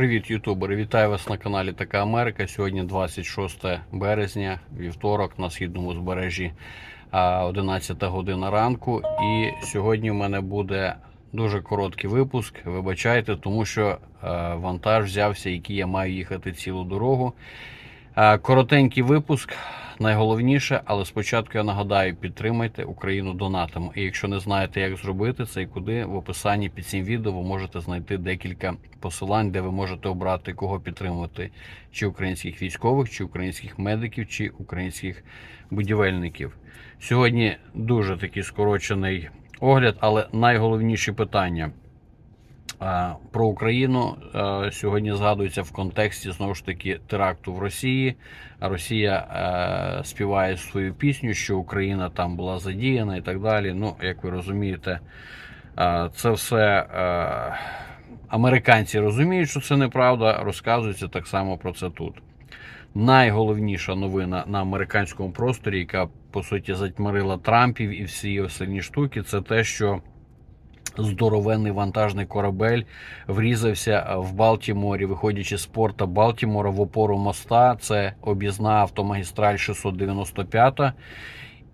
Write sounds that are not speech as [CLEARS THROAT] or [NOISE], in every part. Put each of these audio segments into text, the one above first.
Привіт, ютубери! Вітаю вас на каналі Така Америка. Сьогодні 26 березня, вівторок на східному збережжі а, 11 година ранку. І сьогодні в мене буде дуже короткий випуск. Вибачайте, тому що е, вантаж взявся, який я маю їхати цілу дорогу. Е, Коротенький випуск, найголовніше, але спочатку я нагадаю, підтримайте Україну донатом. І якщо не знаєте, як зробити це і куди, в описанні під цим відео ви можете знайти декілька посилань, де ви можете обрати, кого підтримувати: чи українських військових, чи українських медиків, чи українських будівельників. Сьогодні дуже такий скорочений огляд, але найголовніші питання. Про Україну е, сьогодні згадується в контексті знову ж таки теракту в Росії. Росія е, співає свою пісню, що Україна там була задіяна і так далі. Ну, як ви розумієте, е, це все американці розуміють, що це неправда. Розказується так само про це тут. Найголовніша новина на американському просторі, яка по суті затьмарила Трампів і всі остальні штуки, це те, що здоровенний вантажний корабель врізався в Балтіморі, виходячи з порта Балтімора в опору моста. Це об'їзна автомагістраль 695.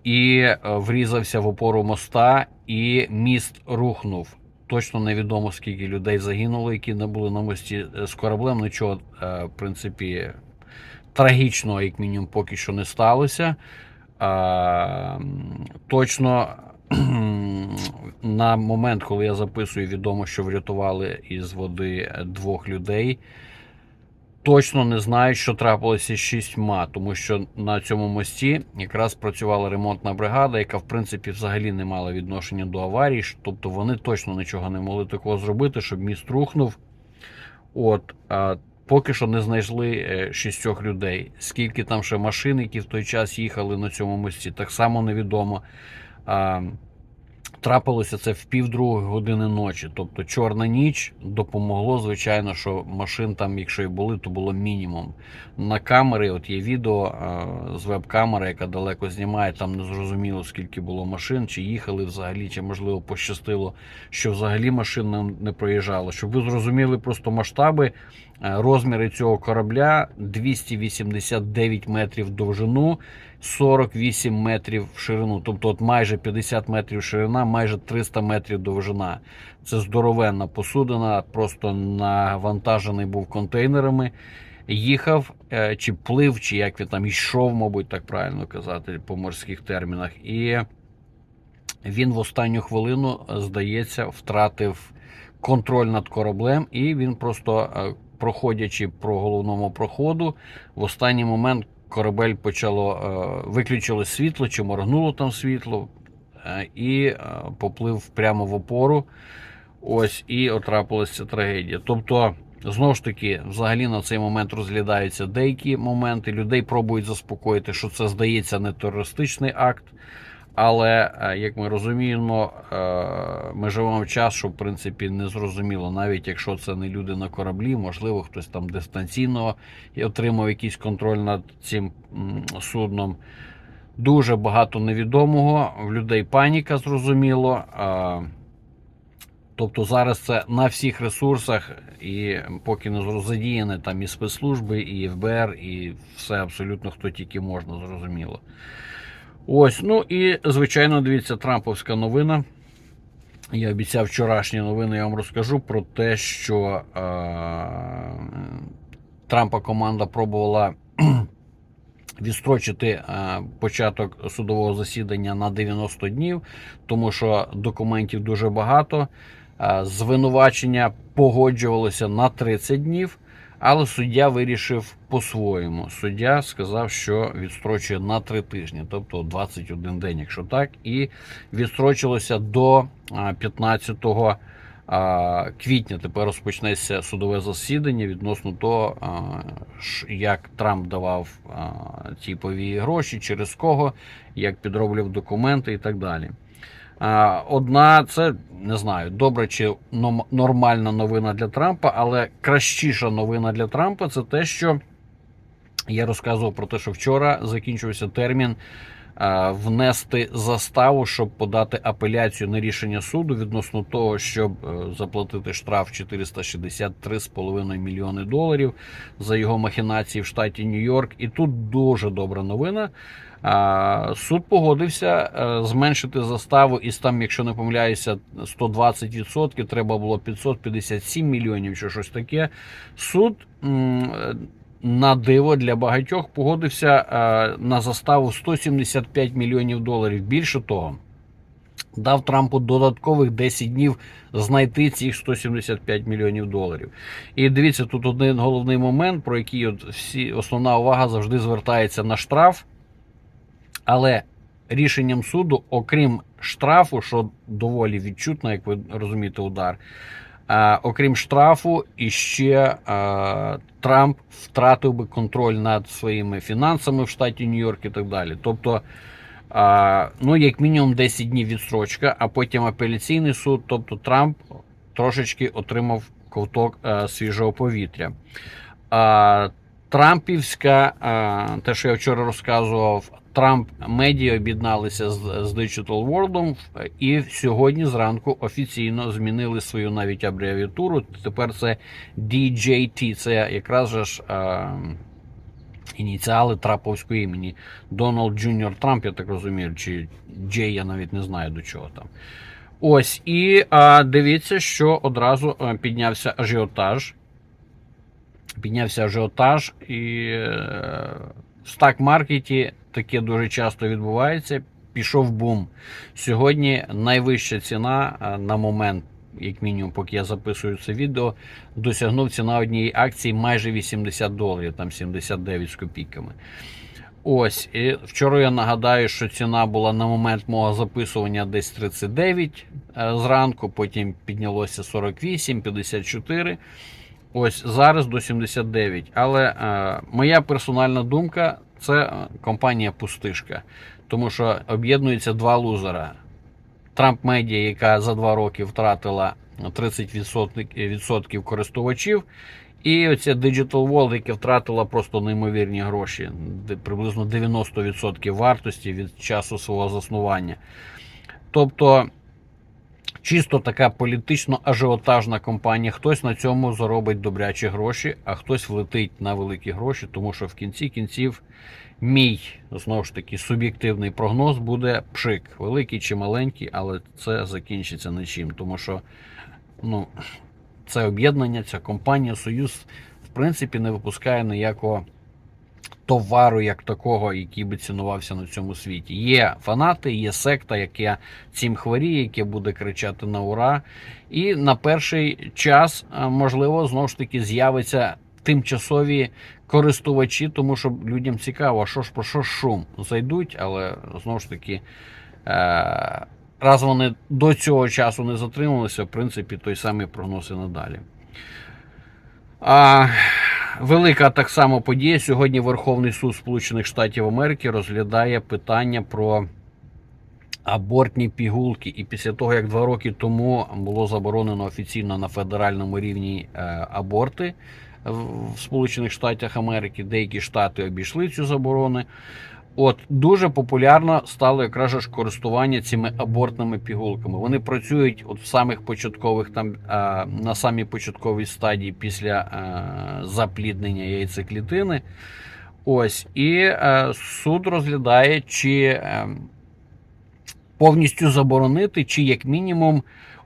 І е, врізався в опору моста, і міст рухнув. Точно невідомо скільки людей загинуло, які не були на мості з кораблем. Нічого, е, в принципі, трагічного, як мінімум, поки що не сталося. Точно [CLEARS THROAT] на момент, коли я записую, відомо, що врятували із води двох людей. Точно не знаю, що трапилося з шістьма, тому що на цьому мості якраз працювала ремонтна бригада, яка в принципі взагалі не мала відношення до аварії. Тобто вони точно нічого не могли такого зробити, щоб міст рухнув. От а, поки що не знайшли е, шістьох людей. Скільки там ще машин, які в той час їхали на цьому мості, так само невідомо. Трапилося це в півдругої години ночі. Тобто чорна ніч допомогло, звичайно, що машин там, якщо і були, то було мінімум. На камери, от є відео з веб-камери, яка далеко знімає, там не зрозуміло, скільки було машин, чи їхали взагалі, чи можливо пощастило, що взагалі машин не, проїжджало. Щоб ви зрозуміли просто масштаби, розміри цього корабля 289 метрів довжину. 48 метрів в ширину, тобто от майже 50 метрів ширина, майже 300 метрів довжина. Це здоровенна посудина, просто навантажений був контейнерами. Їхав е, чи плив, чи як він там йшов, мабуть, так правильно казати по морських термінах. І він в останню хвилину, здається, втратив контроль над кораблем, і він просто, е, проходячи по головному проходу, в останній момент корабель почало е, виключило світло чи моргнуло там світло, е, і е, поплив прямо в опору. Ось і отрапилася трагедія. Тобто, знову ж таки, взагалі на цей момент розглядаються деякі моменти. Людей пробують заспокоїти, що це здається не терористичний акт. Але е, як ми розуміємо, е, ми живемо в час, що в принципі не зрозуміло, навіть якщо це не люди на кораблі, можливо, хтось там дистанційно отримав якийсь контроль над цим судном. Дуже багато невідомого, в людей паніка, зрозуміло. Е, Тобто зараз це на всіх ресурсах, і поки не задіяні там і спецслужби, і ФБР, і все абсолютно хто тільки можна, зрозуміло. Ось, ну і звичайно, дивіться, Трамповська новина. Я обіцяв вчорашні новини, я вам розкажу про те, що е, Трампа команда пробувала [CLEARS THROAT] відстрочити е, початок судового засідання на 90 днів, тому що документів дуже багато. Е, звинувачення погоджувалося на 30 днів. Але суддя вирішив по-своєму. Суддя сказав, що відстрочує на три тижні, тобто 21 день, якщо так, і відстрочилося до 15 квітня. Тепер розпочнеться судове засідання відносно того, як Трамп давав ті повії гроші, через кого, як підроблював документи і так далі. Одна, це не знаю, добре чи нормальна новина для Трампа, але кращіша новина для Трампа це те, що я розказував про те, що вчора закінчився термін е, внести заставу, щоб подати апеляцію на рішення суду відносно того, щоб е, заплатити штраф 463,5 мільйони доларів за його махінації в штаті Нью-Йорк. І тут дуже добра новина. Суд погодився е, зменшити заставу із там, якщо не помиляюся, 120%, треба було 557 мільйонів чи щось таке. Суд на диво для багатьох погодився е, на заставу 175 мільйонів доларів. Більше того, дав Трампу додаткових 10 днів знайти цих 175 мільйонів доларів. І дивіться, тут один головний момент, про який от всі основна увага завжди звертається на штраф. Але рішенням суду, окрім штрафу, що доволі відчутно, як ви розумієте, удар. Окрім штрафу, іще а, Трамп втратив би контроль над своїми фінансами в штаті Нью-Йорк і так далі. Тобто, ну, як мінімум 10 днів відстрочка, а потім апеляційний суд. Тобто Трамп трошечки отримав ковток а, свіжого повітря. Трампівська, а, те, що я вчора розказував, Трамп медіа об'єдналися з, Digital World і сьогодні зранку офіційно змінили свою навіть абревіатуру. Тепер це DJT, це якраз ж а, ініціали Траповського імені. Дональд Джуніор Трамп, я так розумію, чи Джей, я навіть не знаю до чого там. Ось, і а, дивіться, що одразу піднявся ажіотаж. Піднявся ажіотаж, і е, в стак-маркеті таке дуже часто відбувається. Пішов бум. Сьогодні найвища ціна е, на момент, як мінімум, поки я записую це відео, досягнув ціна однієї акції майже 80 доларів, там 79 з копійками. Ось, і вчора я нагадаю, що ціна була на момент мого записування десь 39 е, зранку, потім піднялося 48, 54. Ось зараз до 79. Але е, моя персональна думка це е, компанія Пустишка. Тому що об'єднуються два лузера. Трамп Медіа, яка за два роки втратила 30% користувачів, і оця Digital World, яка втратила просто неймовірні гроші, приблизно 90% вартості від часу свого заснування. Тобто чисто така політично ажіотажна компанія. Хтось на цьому заробить добрячі гроші, а хтось влетить на великі гроші, тому що в кінці кінців мій знову ж таки суб'єктивний прогноз буде пшик, великий чи маленький, але це закінчиться нічим, тому що ну, це об'єднання, ця компанія, Союз, в принципі, не випускає ніякого товару як такого, який би цінувався на цьому світі. Є фанати, є секта, яка цим хворіє, яке буде кричати на ура. І на перший час, можливо, знову ж таки з'явиться тимчасові користувачі, тому що людям цікаво, що ж про що шум зайдуть, але знову ж таки. Е- Раз вони до цього часу не затрималися, в принципі, той самий прогноз і надалі. А, велика так само подія. Сьогодні Верховний суд Сполучених Штатів Америки розглядає питання про абортні пігулки. І після того, як два роки тому було заборонено офіційно на федеральному рівні е, аборти в Сполучених Штатах Америки, деякі штати обійшли цю заборону. От дуже популярно стало якраз ж користування цими абортними пігулками. Вони працюють от в самих початкових там на самій початковій стадії після а, запліднення яйцеклітини. Ось і а, суд розглядає, чи а, повністю заборонити, чи як мінімум.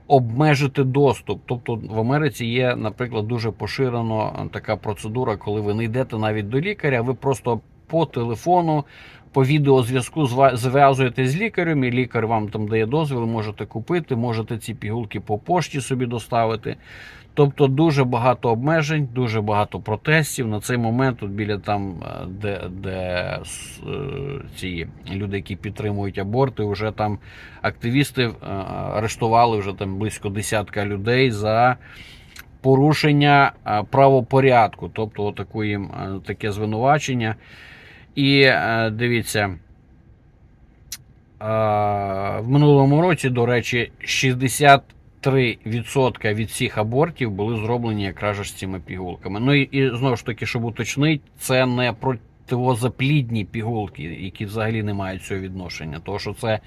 Обмежити доступ. Тобто в Америці є, наприклад, дуже поширена така процедура, коли ви не йдете навіть до лікаря, ви просто по телефону, по відеозв'язку зв'язуєтесь з лікарем, і лікар вам там дає дозвіл, можете купити, можете ці пігулки по пошті собі доставити. Тобто дуже багато обмежень, дуже багато протестів. На цей момент тут біля там, е, де, де е, ці люди, які підтримують аборти, вже там активісти е, арештували вже там близько десятка людей за порушення правопорядку, тобто е, таке звинувачення. І е, дивіться, е, в минулому році, до речі, 63% від всіх абортів були зроблені якраз з цими пігулками. Ну і, і знову ж таки, щоб уточнити, це не про статевозаплідні пігулки, які взагалі не мають цього відношення. Тому що це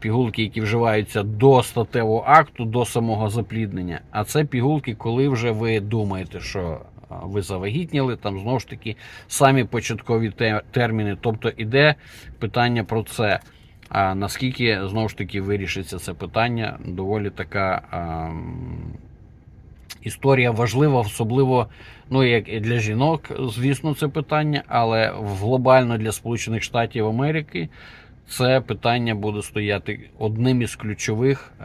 пігулки, які вживаються до статевого акту, до самого запліднення. А це пігулки, коли вже ви думаєте, що ви завагітніли, там знову ж таки самі початкові терміни. Тобто іде питання про це. А наскільки знову ж таки вирішиться це питання, доволі така а, історія важлива, особливо ну, як і для жінок, звісно, це питання, але глобально для Сполучених Штатів Америки це питання буде стояти одним із ключових е,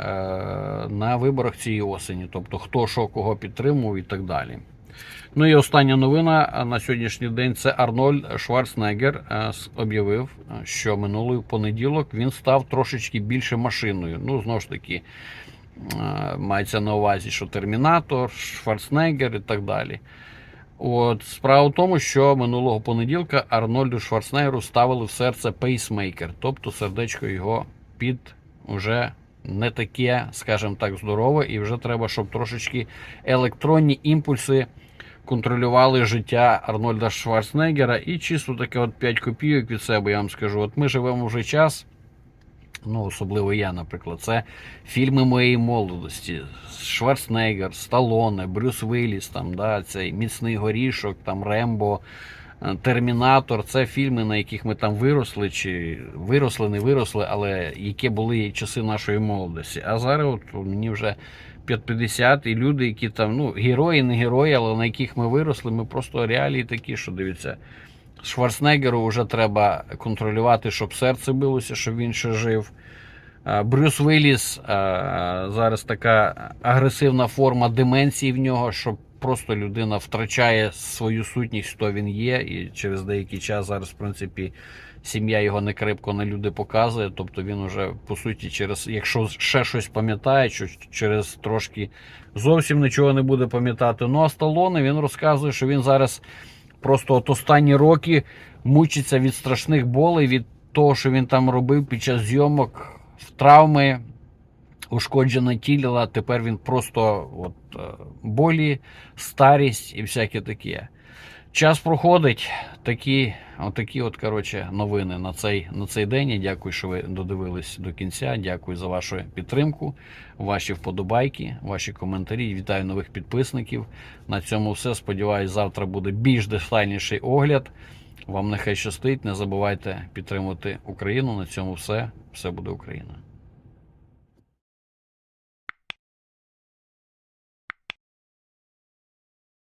на виборах цієї осені. Тобто хто що кого підтримував і так далі. Ну і остання новина на сьогоднішній день це Арнольд Шварценеггер е, об'явив, е, що минулий понеділок він став трошечки більше машиною. Ну, знову ж таки, е, мається на увазі, що Термінатор, Шварценеггер і так далі. От справа в тому, що минулого понеділка Арнольду Шварценеггеру ставили в серце пейсмейкер, тобто сердечко його під уже не таке, скажімо так, здорове, і вже треба, щоб трошечки електронні імпульси контролювали життя Арнольда Шварценеггера. І чисто таке от 5 копійок від себе, я вам скажу. От ми живемо вже час. Ну, особливо я, наприклад, це фільми моєї молодості. Шварценеггер, Сталоне, Брюс Вилліс, там, да, цей Міцний горішок, там Рембо, е, Термінатор. Це фільми, на яких ми там виросли, чи виросли, не виросли, але які були часи нашої молодості. А зараз от мені вже 50, і люди, які там, ну, герої, не герої, але на яких ми виросли, ми просто реалії такі, що дивіться. Шварценеггеру вже треба контролювати, щоб серце билося, щоб він ще жив. Брюс Вилліс зараз така агресивна форма деменції в нього, що просто людина втрачає свою сутність, хто він є, і через деякий час зараз, в принципі, сім'я його не крепко на люди показує. Тобто він уже, по суті, через, якщо ще щось пам'ятає, що через трошки зовсім нічого не буде пам'ятати. Ну а Сталоне він розказує, що він зараз просто от останні роки мучиться від страшних болей, від того, що він там робив під час зйомок в травми, ушкоджене тіло. Тепер він просто от, е, болі, старість і всяке таке. Час проходить. Такі, отакі от, коротше, новини на цей, на цей день. Я дякую, що ви додивились до кінця. Дякую за вашу підтримку, ваші вподобайки, ваші коментарі. Вітаю нових підписників. На цьому все. Сподіваюсь, завтра буде більш детальніший огляд. Вам нехай щастить. Не забувайте підтримувати Україну. На цьому все. Все буде Україна.